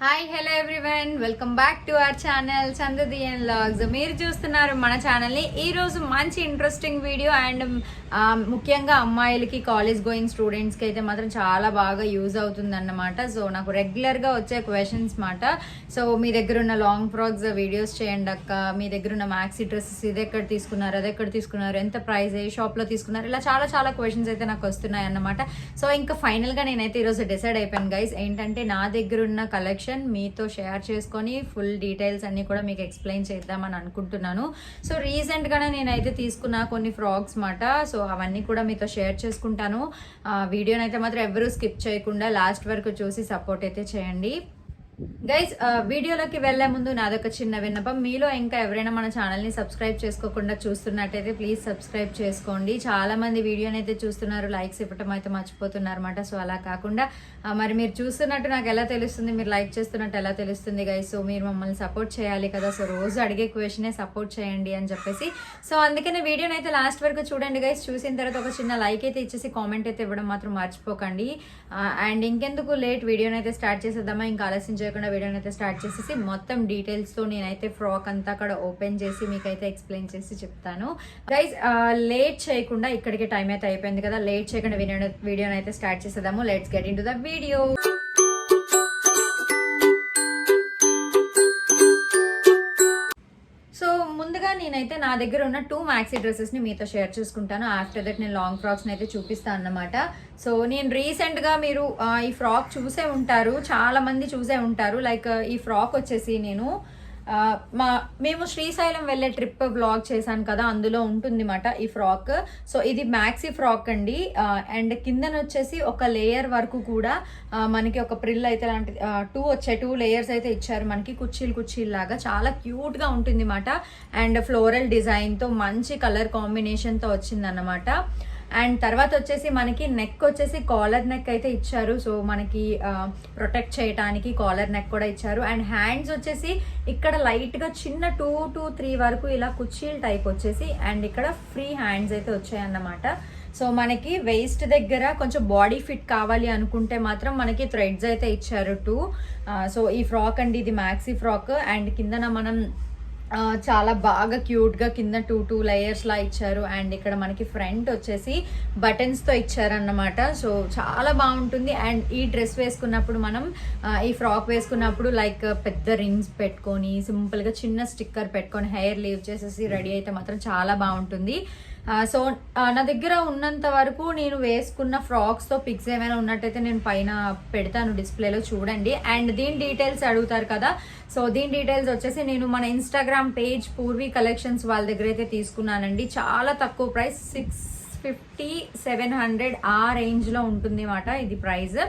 Hi hello everyone welcome back to our channel చందది and vlogs మీరు చూస్తున్నారు మన ఛానల్ని ఈ రోజు మంచి ఇంట్రెస్టింగ్ వీడియో అండ్ ముఖ్యంగా అమ్మాయిలకి కాలేజ్ గోయింగ్ స్టూడెంట్స్కి అయితే మాత్రం చాలా బాగా యూజ్ అవుతుందన్నమాట. సో నాకు రెగ్యులర్గా వచ్చే క్వశ్చన్స్ మాట. సో మీ దగ్గర ఉన్న లాంగ్ ఫ్రాక్స్ వీడియోస్ చేయండి అక్క. మీ దగ్గర ఉన్న మ్యాక్సీ డ్రెస్సెస్ ఇది ఎక్కడ తీసుకున్నారు అది ఎక్కడ తీసుకున్నారు ఎంత ప్రైస్ ఏ షాప్లో తీసుకున్నారు ఇలా చాలా చాలా క్వశ్చన్స్ అయితే నాకు వస్తున్నాయి అన్నమాట సో ఇంకా ఫైనల్గా నేనైతే ఈరోజు డిసైడ్ అయిపోయాను గైస్ ఏంటంటే నా దగ్గర ఉన్న కలెక్షన్ మీతో షేర్ చేసుకొని ఫుల్ డీటెయిల్స్ అన్ని కూడా మీకు ఎక్స్ప్లెయిన్ చేద్దామని అనుకుంటున్నాను. సో రీసెంట్గానే నేనైతే తీసుకున్న కొన్ని ఫ్రాక్స్ మాట. సో అవన్నీ కూడా మీతో షేర్ చేసుకుంటాను. వీడియోని అయితే మాత్రం ఎవరూ స్కిప్ చేయకుండా లాస్ట్ వరకు చూసి సపోర్ట్ అయితే చేయండి. గైస్ వీడియోలోకి వెళ్ళే ముందు నాదొక చిన్న విన్నపం. మీలో ఇంకా ఎవరైనా మన ఛానల్ని సబ్స్క్రైబ్ చేసుకోకుండా చూస్తున్నట్టయితే ప్లీజ్ సబ్స్క్రైబ్ చేసుకోండి. చాలా మంది వీడియోని అయితే చూస్తున్నారు లైక్స్ ఇవ్వటం అయితే మర్చిపోతున్నారు అనమాట సో అలా కాకుండా మరి మీరు చూస్తున్నట్టు నాకు ఎలా తెలుస్తుంది మీరు లైక్ చేస్తున్నట్టు ఎలా తెలుస్తుంది గైస్ సో మీరు మమ్మల్ని సపోర్ట్ చేయాలి కదా. సో రోజు అడిగే క్వశ్చనే సపోర్ట్ చేయండి అని చెప్పేసి. సో అందుకనే వీడియోని అయితే లాస్ట్ వరకు చూడండి గైస్ చూసిన తర్వాత ఒక చిన్న లైక్ అయితే ఇచ్చేసి కామెంట్ అయితే ఇవ్వడం మాత్రం మర్చిపోకండి. అండ్ ఇంకెందుకు లేట్ వీడియోని అయితే స్టార్ట్ చేసేద్దామా? ఇంకా ఆలస్యం చేయకుండా వీడియోని అయితే స్టార్ట్ చేసేసి మొత్తం డీటెయిల్స్తో నేనైతే ఫ్రాక్ అంతా అక్కడ ఓపెన్ చేసి మీకైతే ఎక్స్ప్లెయిన్ చేసి చెప్తాను. గైస్ లేట్ చేయకుండా ఇక్కడికి టైం అయితే అయిపోయింది కదా. లేట్ చేయకుండా వీడియో వీడియోని అయితే స్టార్ట్ చేసేద్దాము. Let's get into the video నేనైతే నా దగ్గర ఉన్న టూ మ్యాక్సీ డ్రెస్సెస్ని మీతో షేర్ చేసుకుంటాను. ఆఫ్టర్ దట్ నేను లాంగ్ ఫ్రాక్స్ అయితే చూపిస్తాను అన్నమాట. సో నేను రీసెంట్గా మీరు ఈ ఫ్రాక్ చూసే ఉంటారు. చాలా మంది చూసే ఉంటారు. లైక్ ఈ ఫ్రాక్ వచ్చేసి నేను మా మేము శ్రీశైలం వెళ్ళే ట్రిప్ బ్లాగ్ చేశాను కదా అందులో ఉంటుంది మాట ఈ ఫ్రాక్. సో ఇది మ్యాక్సీ ఫ్రాక్ అండి. అండ్ కిందన వచ్చేసి ఒక లేయర్ వరకు కూడా మనకి ఒక ప్రిల్ అయితే లాంటి టూ వచ్చే టూ లేయర్స్ అయితే ఇచ్చారు మనకి కుర్చీలు కుర్చీలు లాగా చాలా క్యూట్గా ఉంటుంది మాట అండ్ ఫ్లోరల్ డిజైన్తో మంచి కలర్ కాంబినేషన్తో వచ్చిందన్నమాట. వచ్చింది అన్నమాట అండ్ తర్వాత వచ్చేసి మనకి నెక్ వచ్చేసి కాలర్ నెక్ అయితే ఇచ్చారు. సో మనకి ప్రొటెక్ట్ చేయడానికి కాలర్ నెక్ కూడా ఇచ్చారు. అండ్ హ్యాండ్స్ వచ్చేసి ఇక్కడ లైట్గా చిన్న టూ టూ త్రీ వరకు ఇలా కుర్చీలు టైప్ వచ్చేసి అండ్ ఇక్కడ ఫ్రీ హ్యాండ్స్ అయితే వచ్చాయన్నమాట. సో మనకి వేస్ట్ దగ్గర కొంచెం బాడీ ఫిట్ కావాలి అనుకుంటే మాత్రం మనకి థ్రెడ్స్ అయితే ఇచ్చారు టూ సో ఈ ఫ్రాక్ అండి ఇది మ్యాక్సీ ఫ్రాక్ అండ్ కిందన మనం చాలా బాగా క్యూట్గా కింద టూ టూ లేయర్స్ లా ఇచ్చారు. అండ్ ఇక్కడ మనకి ఫ్రంట్ వచ్చేసి బటన్స్తో ఇచ్చారన్నమాట. సో చాలా బాగుంటుంది. అండ్ ఈ డ్రెస్ వేసుకున్నప్పుడు మనం ఈ ఫ్రాక్ వేసుకున్నప్పుడు లైక్ పెద్ద రింగ్స్ పెట్టుకొని సింపుల్గా చిన్న స్టిక్కర్ పెట్టుకొని హెయిర్ లీవ్ చేసేసి రెడీ అయితే మాత్రం చాలా బాగుంటుంది. సో నా దగ్గర ఉన్నంత వరకు నేను వేసుకున్న ఫ్రాక్స్తో పిక్స్ ఏమైనా ఉన్నట్టయితే నేను పైన పెడతాను డిస్ప్లేలో చూడండి. అండ్ దీని డీటెయిల్స్ అడుగుతారు కదా. సో దీని డీటెయిల్స్ వచ్చేసి నేను మన ఇన్స్టాగ్రామ్ పేజ్ పూర్వీ కలెక్షన్స్ వాళ్ళ దగ్గర అయితే తీసుకున్నానండి. చాలా తక్కువ price six fifty seven hundred ఆ రేంజ్లో ఉంటుంది అన్నమాట ఇది ప్రైస్.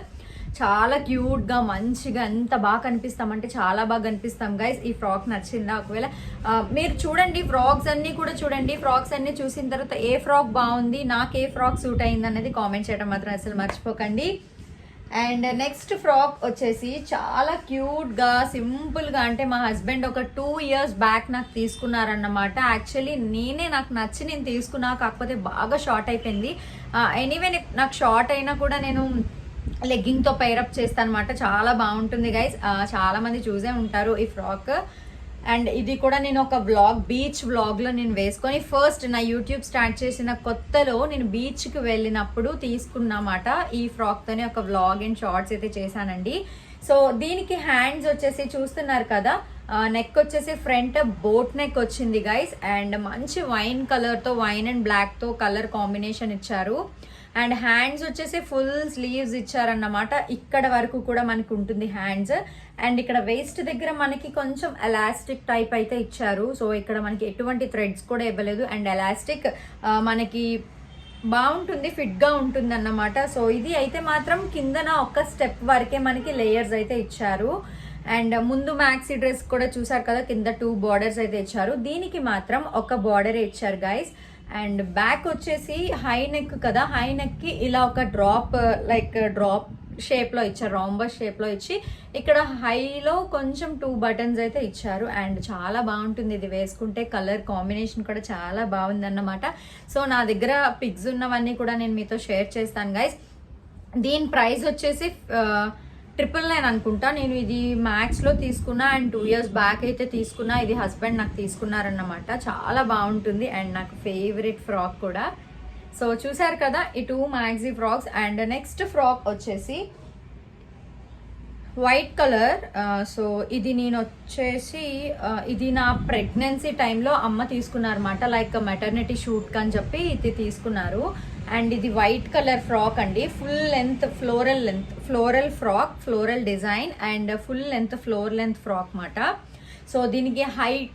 చాలా క్యూట్గా మంచిగా ఎంత బాగా కనిపిస్తామంటే చాలా బాగా కనిపిస్తాం. గైస్ ఈ ఫ్రాక్ నచ్చిందా? ఒకవేళ మీరు చూడండి ఫ్రాక్స్ అన్నీ కూడా చూడండి. ఫ్రాక్స్ అన్నీ చూసిన తర్వాత ఏ ఫ్రాక్ బాగుంది నాకు ఏ ఫ్రాక్ సూట్ అయింది అనేది కామెంట్ చేయడం మాత్రం అసలు మర్చిపోకండి. అండ్ నెక్స్ట్ ఫ్రాక్ వచ్చేసి చాలా క్యూట్గా సింపుల్గా అంటే మా హస్బెండ్ ఒక టూ ఇయర్స్ బ్యాక్ నాకు తీసుకున్నారన్నమాట. యాక్చువల్లీ నేనే నాకు నచ్చి నేను తీసుకున్నా కాకపోతే బాగా షార్ట్ అయిపోయింది. ఎనీవే నాకు షార్ట్ అయినా కూడా నేను లెగ్గింగ్తో పైరప్ చేస్తాను అనమాట చాలా బాగుంటుంది గైస్ చాలా మంది చూసే ఉంటారు ఈ ఫ్రాక్. అండ్ ఇది కూడా నేను ఒక వ్లాగ్ బీచ్ వ్లాగ్లో నేను వేసుకొని ఫస్ట్ నా యూట్యూబ్ స్టార్ట్ చేసిన కొత్తలో నేను బీచ్కి వెళ్ళినప్పుడు తీసుకున్నమాట ఈ ఫ్రాక్ తోనే ఒక వ్లాగ్ అండ్ షార్ట్స్ అయితే చేశానండి. సో దీనికి హ్యాండ్స్ వచ్చేసి చూస్తున్నారు కదా. నెక్ వచ్చేసి ఫ్రంట్ బోట్ నెక్ వచ్చింది గైస్ అండ్ మంచి వైన్ కలర్తో వైన్ అండ్ బ్లాక్తో కలర్ కాంబినేషన్ ఇచ్చారు. అండ్ హ్యాండ్స్ వచ్చేసి ఫుల్ స్లీవ్స్ ఇచ్చారన్నమాట. ఇక్కడ వరకు కూడా మనకు ఉంటుంది హ్యాండ్స్ అండ్ ఇక్కడ వేస్ట్ దగ్గర మనకి కొంచెం ఎలాస్టిక్ టైప్ అయితే ఇచ్చారు. సో ఇక్కడ మనకి ఎటువంటి థ్రెడ్స్ కూడా ఇవ్వలేదు. అండ్ ఎలాస్టిక్ మనకి బాగుంటుంది ఫిట్గా ఉంటుంది అన్నమాట సో ఇది అయితే మాత్రం కిందన ఒక స్టెప్ వరకే మనకి లేయర్స్ అయితే ఇచ్చారు. అండ్ ముందు మ్యాక్సీ డ్రెస్ కూడా చూసారు కదా కింద టూ బార్డర్స్ అయితే ఇచ్చారు. దీనికి మాత్రం ఒక బార్డర్ ఇచ్చారు గైస్ అండ్ బ్యాక్ వచ్చేసి హై నెక్ కదా హై నెక్కి ఇలా ఒక డ్రాప్ లైక్ డ్రాప్ షేప్లో ఇచ్చారు రాంబస్ షేప్లో ఇచ్చి ఇక్కడ హైలో కొంచెం టూ బటన్స్ అయితే ఇచ్చారు. అండ్ చాలా బాగుంటుంది ఇది వేసుకుంటే కలర్ కాంబినేషన్ కూడా చాలా బాగుందన్నమాట. సో నా దగ్గర పిగ్స్ ఉన్నవన్నీ కూడా నేను మీతో షేర్ చేస్తాను గైస్ దీని ప్రైస్ వచ్చేసి ట్రిపుల్ నైన్ అనుకుంటా. నేను ఇది మ్యాక్స్లో తీసుకున్నా అండ్ టూ ఇయర్స్ బ్యాక్ అయితే తీసుకున్నా. ఇది హస్బెండ్ నాకు తీసుకున్నారన్నమాట. చాలా బాగుంటుంది. అండ్ నాకు ఫేవరెట్ ఫ్రాక్ కూడా. సో చూసారు కదా? ఈ two maxi frocks and next frock వచ్చేసి వైట్ కలర్ సో ఇది నేను వచ్చేసి uh, ఇది నా ప్రెగ్నెన్సీ టైంలో అమ్మ తీసుకున్నారన్నమాట. లైక్ మెటర్నిటీ షూట్ అని చెప్పి ఇది తీసుకున్నారు. అండ్ ఇది వైట్ కలర్ ఫ్రాక్ అండి. Full length floral length floral frock floral design and full length floor length frock మాట సో దీనికి హైట్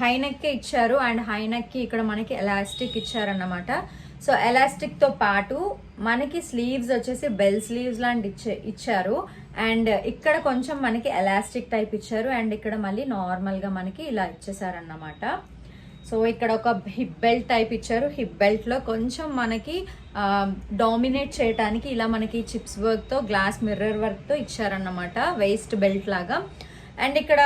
హై నెక్కే ఇచ్చారు అండ్ హై నెక్కి ఇక్కడ మనకి ఎలాస్టిక్ ఇచ్చారన్నమాట. సో ఎలాస్టిక్తో పాటు మనకి స్లీవ్స్ వచ్చేసి బెల్ స్లీవ్స్ లాంటి ఇచ్చే ఇచ్చారు. అండ్ ఇక్కడ కొంచెం మనకి ఎలాస్టిక్ టైప్ ఇచ్చారు అండ్ ఇక్కడ మళ్ళీ నార్మల్గా మనకి ఇలా ఇచ్చేసారన్నమాట. సో ఇక్కడ ఒక హిప్ బెల్ట్ టైప్ ఇచ్చారు. హిప్ బెల్ట్లో కొంచెం మనకి డామినేట్ చేయడానికి ఇలా మనకి చిప్స్ వర్క్తో గ్లాస్ మిర్రర్ వర్క్తో ఇచ్చారన్నమాట వేస్ట్ బెల్ట్ లాగా. అండ్ ఇక్కడ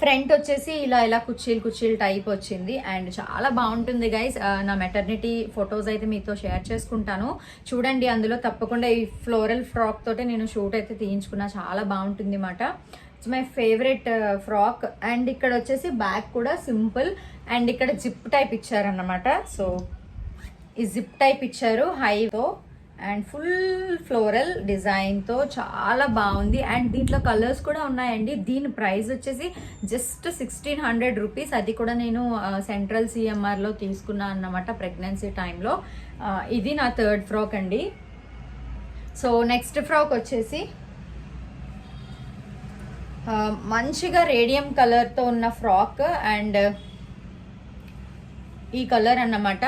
ఫ్రంట్ వచ్చేసి ఇలా ఇలా కుర్చీలు కుర్చీలు టైప్ వచ్చింది. అండ్ చాలా బాగుంటుంది గైస్ నా మెటర్నిటీ ఫొటోస్ అయితే మీతో షేర్ చేసుకుంటాను. చూడండి అందులో తప్పకుండా ఈ ఫ్లోరల్ ఫ్రాక్ తోటే నేను షూట్ అయితే తీయించుకున్నా. చాలా బాగుంటుంది అన్నమాట it's my favourite frock. And ఇక్కడ వచ్చేసి బ్యాక్ కూడా సింపుల్. అండ్ ఇక్కడ జిప్ టైప్ ఇచ్చారన్నమాట. సో ఈ జిప్ టైప్ ఇచ్చారు హైతో. అండ్ ఫుల్ ఫ్లోరల్ డిజైన్తో చాలా బాగుంది. అండ్ దీంట్లో కలర్స్ కూడా ఉన్నాయండి. దీని ప్రైస్ వచ్చేసి జస్ట్ సిక్స్టీన్ హండ్రెడ్ రూపీస్. అది కూడా నేను సెంట్రల్ సిఎంఆర్లో తీసుకున్నాను అన్నమాట ప్రెగ్నెన్సీ టైంలో. ఇది నా థర్డ్ ఫ్రాక్ అండి. సో నెక్స్ట్ ఫ్రాక్ వచ్చేసి మంచిగా రేడియం కలర్తో ఉన్న ఫ్రాక్ అండ్ ఈ కలర్ అన్నమాట.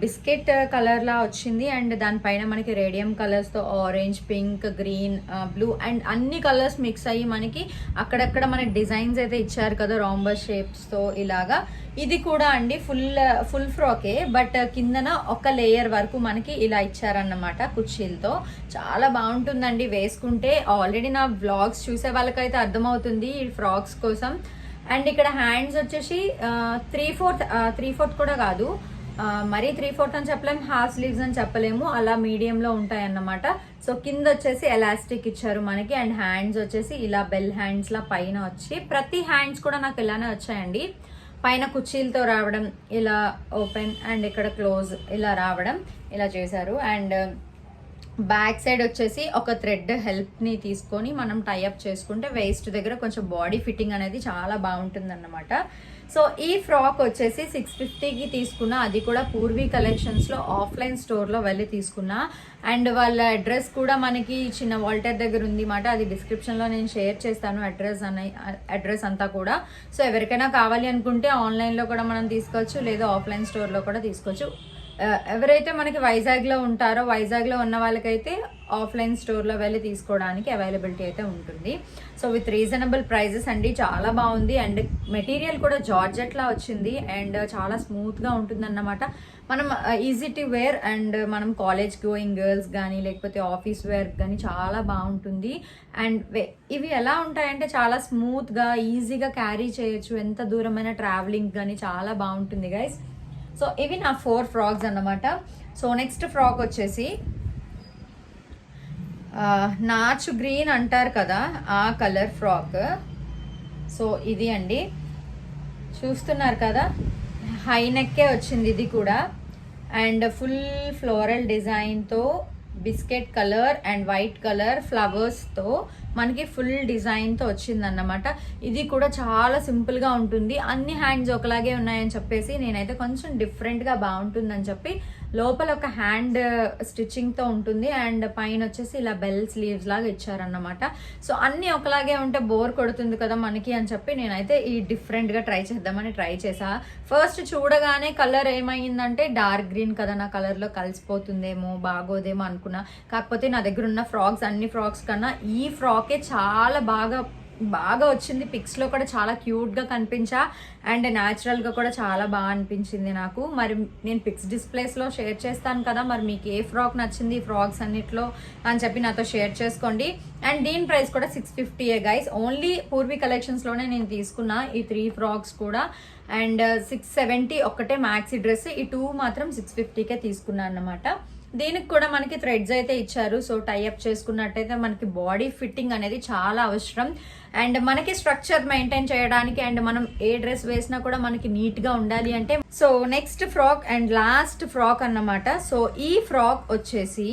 బిస్కెట్ కలర్లా వచ్చింది అండ్ దానిపైన మనకి రేడియం కలర్స్తో orange pink green blue and అన్ని కలర్స్ మిక్స్ అయ్యి మనకి అక్కడక్కడ మనకి డిజైన్స్ అయితే ఇచ్చారు కదా రాంబర్ షేప్స్తో ఇలాగా. ఇది కూడా అండి ఫుల్ ఫుల్ ఫ్రాకే బట్ కిందన ఒక లేయర్ వరకు మనకి ఇలా ఇచ్చారన్నమాట కుర్చీలతో. చాలా బాగుంటుందండి వేసుకుంటే. ఆల్రెడీ నా బ్లాగ్స్ చూసే వాళ్ళకైతే అర్థమవుతుంది ఈ ఫ్రాక్స్ కోసం. అండ్ ఇక్కడ హ్యాండ్స్ వచ్చేసి త్రీ ఫోర్త్ త్రీ ఫోర్త్ కూడా కాదు. మరీ త్రీ ఫోర్త్ అని చెప్పలేము హాఫ్ స్లీవ్స్ అని చెప్పలేము. అలా మీడియంలో ఉంటాయి అన్నమాట సో కింద వచ్చేసి ఎలాస్టిక్ ఇచ్చారు మనకి. అండ్ హ్యాండ్స్ వచ్చేసి ఇలా బెల్ హ్యాండ్స్లా పైన వచ్చి ప్రతి హ్యాండ్స్ కూడా నాకు ఇలానే వచ్చాయండి. పైన కుర్చీలతో రావడం ఇలా ఓపెన్ అండ్ ఇక్కడ క్లోజ్ ఇలా రావడం ఇలా చేశారు. అండ్ బ్యాక్ సైడ్ వచ్చేసి ఒక థ్రెడ్ హెల్ప్ని తీసుకొని మనం టైఅప్ చేసుకుంటే వేస్ట్ దగ్గర కొంచెం బాడీ ఫిట్టింగ్ అనేది చాలా బాగుంటుంది అన్నమాట సో ఈ ఫ్రాక్ వచ్చేసి సిక్స్ ఫిఫ్టీకి తీసుకున్నా అది కూడా పూర్వీ కలెక్షన్స్లో ఆఫ్లైన్ స్టోర్లో వెళ్ళి తీసుకున్నా. అండ్ వాళ్ళ అడ్రస్ కూడా మనకి చిన్న వాల్టర్ దగ్గర ఉంది మాట అది డిస్క్రిప్షన్లో నేను షేర్ చేస్తాను అడ్రస్ అనే అడ్రస్ అంతా కూడా. సో ఎవరికైనా కావాలి అనుకుంటే ఆన్లైన్లో కూడా మనం తీసుకోవచ్చు లేదా ఆఫ్లైన్ స్టోర్లో కూడా తీసుకోవచ్చు. ఎవరైతే మనకి వైజాగ్లో ఉంటారో వైజాగ్లో ఉన్న వాళ్ళకైతే ఆఫ్లైన్ స్టోర్లో వెళ్ళి తీసుకోవడానికి అవైలబిలిటీ అయితే ఉంటుంది. సో విత్ రీజనబుల్ ప్రైజెస్ అండి చాలా బాగుంది. అండ్ మెటీరియల్ కూడా జార్జెట్లా వచ్చింది. అండ్ చాలా స్మూత్గా ఉంటుంది అన్నమాట మనం ఈజీ టు వేర్ అండ్ మనం కాలేజ్ గోయింగ్ గర్ల్స్ కానీ లేకపోతే ఆఫీస్ వేర్ కానీ చాలా బాగుంటుంది. అండ్ వే- ఇవి ఎలా ఉంటాయంటే చాలా స్మూత్గా ఈజీగా క్యారీ చేయొచ్చు. ఎంత దూరమైన ట్రావెలింగ్ కానీ చాలా బాగుంటుంది గైస్. సో ఇవి నా ఫోర్ ఫ్రాక్స్ అన్నమాట. సో నెక్స్ట్ ఫ్రాక్ వచ్చేసి నాచ్ గ్రీన్ అంటారు కదా ఆ కలర్ ఫ్రాక్ సో ఇది అండి. చూస్తున్నారు కదా హై నెక్కే వచ్చింది ఇది కూడా. అండ్ ఫుల్ ఫ్లోరల్ డిజైన్తో biscuit colour and white colour ఫ్లవర్స్తో మనకి ఫుల్ డిజైన్తో వచ్చిందన్నమాట. ఇది కూడా చాలా సింపుల్గా ఉంటుంది. అన్ని హ్యాండ్స్ ఒకలాగే ఉన్నాయని చెప్పేసి నేనైతే కొంచెం డిఫరెంట్గా బాగుంటుందని చెప్పి లోపల ఒక హ్యాండ్ స్టిచ్చింగ్తో uh, ఉంటుంది. అండ్ పైన వచ్చేసి ఇలా బెల్ స్లీవ్స్ లాగా ఇచ్చారన్నమాట. సో అన్నీ ఒకలాగే ఉంటే బోర్ కొడుతుంది కదా మనకి అని చెప్పి నేనైతే ఈ డిఫరెంట్గా ట్రై చేద్దామని ట్రై చేసా. ఫస్ట్ చూడగానే కలర్ ఏమైందంటే డార్క్ గ్రీన్ కదా నా కలర్లో కలిసిపోతుందేమో బాగోదేమో అనుకున్నా. కాకపోతే నా దగ్గర ఉన్న ఫ్రాక్స్ అన్ని ఫ్రాక్స్ కన్నా ఈ ఫ్రాకే చాలా బాగా బాగా వచ్చింది. పిక్స్లో కూడా చాలా క్యూట్గా కనిపించా. అండ్ న్యాచురల్గా కూడా చాలా బాగా అనిపించింది నాకు. మరి నేను పిక్స్ డిస్ప్లేస్లో షేర్ చేస్తాను కదా మరి మీకు ఏ ఫ్రాక్ నచ్చింది ఈ ఫ్రాక్స్ అన్నిట్లో అని చెప్పి నాతో షేర్ చేసుకోండి. అండ్ దీని ప్రైస్ కూడా సిక్స్ ఫిఫ్టీయే గైస్ ఓన్లీ పూర్వీ కలెక్షన్స్లోనే నేను తీసుకున్నా ఈ త్రీ ఫ్రాక్స్ కూడా. అండ్ సిక్స్ సెవెంటీ ఒక్కటే మ్యాక్సీ డ్రెస్ ఈ టూ మాత్రం సిక్స్ ఫిఫ్టీకే తీసుకున్నాను అనమాట దీనికి కూడా మనకి థ్రెడ్స్ అయితే ఇచ్చారు. సో టైఅప్ చేసుకున్నట్టయితే మనకి బాడీ ఫిట్టింగ్ అనేది చాలా అవసరం. అండ్ మనకి స్ట్రక్చర్ మెయింటైన్ చేయడానికి అండ్ మనం ఏ డ్రెస్ వేసినా కూడా మనకి నీట్గా ఉండాలి అంటే so next frock and last frock అన్నమాట. సో ఈ ఫ్రాక్ వచ్చేసి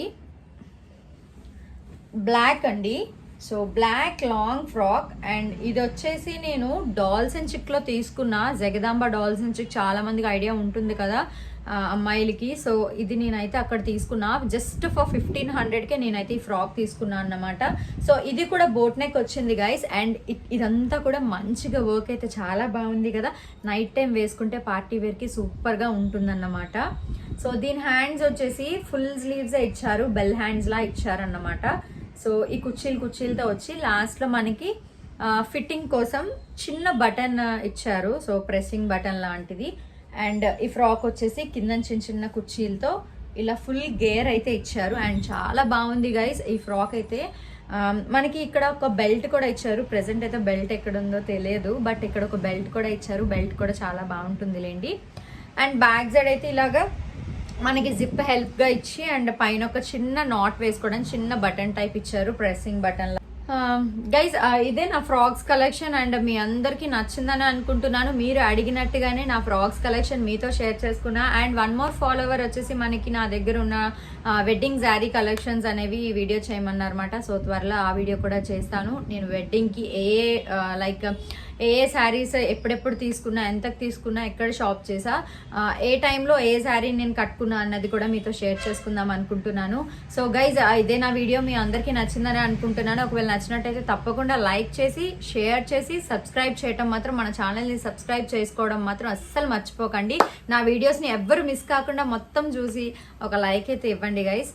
బ్లాక్ అండి. So black long frock and ఇది వచ్చేసి నేను డాల్స్ చిక్లో తీసుకున్న. జగదాంబ డాల్స్ చిక్ చాలామందికి ఐడియా ఉంటుంది కదా. అమ్మాయిలకి. సో ఇది నేనైతే అక్కడ తీసుకున్నా. జస్ట్ ఫర్ ఫిఫ్టీన్ హండ్రెడ్కే నేనైతే ఈ ఫ్రాక్ తీసుకున్నాను అన్నమాట. సో ఇది కూడా బోట్ నెక్ వచ్చింది గైస్ అండ్ ఇదంతా కూడా మంచిగా వర్క్ అయితే చాలా బాగుంది కదా. నైట్ టైం వేసుకుంటే పార్టీ వేర్కి సూపర్గా ఉంటుందన్నమాట. సో దీని హ్యాండ్స్ వచ్చేసి ఫుల్ స్లీవ్సే ఇచ్చారు. బెల్ హ్యాండ్స్లా ఇచ్చారన్నమాట. సో ఈ కుర్చీలు కుర్చీలతో వచ్చి లాస్ట్లో మనకి ఫిట్టింగ్ కోసం చిన్న బటన్ ఇచ్చారు. సో ప్రెస్సింగ్ బటన్ లాంటిది. అండ్ ఈ ఫ్రాక్ వచ్చేసి కింద చిన్న చిన్న కుర్చీలతో ఇలా ఫుల్ గేర్ అయితే ఇచ్చారు. అండ్ చాలా బాగుంది గైస్ ఈ ఫ్రాక్ అయితే మనకి ఇక్కడ ఒక బెల్ట్ కూడా ఇచ్చారు. ప్రెసెంట్ అయితే బెల్ట్ ఎక్కడ ఉందో తెలియదు బట్ ఇక్కడ ఒక బెల్ట్ కూడా ఇచ్చారు. బెల్ట్ కూడా చాలా బాగుంటుంది లేండి అండ్ బ్యాక్ సైడ్ అయితే ఇలాగా మనకి జిప్ హెల్ప్గా ఇచ్చి అండ్ పైన ఒక చిన్న నాట్ వేసుకోవడానికి చిన్న బటన్ టైప్ ఇచ్చారు. Pressing button Um, guys uh, ఇదే నా ఫ్రాక్స్ కలెక్షన్ అండ్ మీ అందరికీ నచ్చిందని అనుకుంటున్నాను. మీరు అడిగినట్టుగానే నా ఫ్రాక్స్ కలెక్షన్ మీతో షేర్ చేసుకున్నా. అండ్ వన్ మోర్ ఫాలోవర్ వచ్చేసి మనకి నా దగ్గర ఉన్న వెడ్డింగ్ శారీ కలెక్షన్స్ అనేవి ఈ వీడియో చేయమన్నారన్నమాట. సో త్వరలో ఆ వీడియో కూడా చేస్తాను. నేను వెడ్డింగ్కి ఏ లైక్ ఏ ఏ శారీస్ ఎప్పుడెప్పుడు తీసుకున్నా ఎంతకు తీసుకున్నా ఎక్కడ షాప్ చేసా. ఏ టైంలో ఏ శారీ నేను కట్టుకున్నా అన్నది కూడా మీతో షేర్ చేసుకుందాం అనుకుంటున్నాను. సో గైజ్ ఇదే నా వీడియో. మీ అందరికీ నచ్చిందని అనుకుంటున్నాను. ఒకవేళ నచ్చినట్టయితే తప్పకుండా లైక్ చేసి షేర్ చేసి సబ్స్క్రైబ్ చేయటం మాత్రం మన ఛానల్ని సబ్స్క్రైబ్ చేసుకోవడం మాత్రం అస్సలు మర్చిపోకండి. నా వీడియోస్ని ఎవ్వరు మిస్ కాకుండా మొత్తం చూసి ఒక లైక్ అయితే ఇవ్వండి గైస్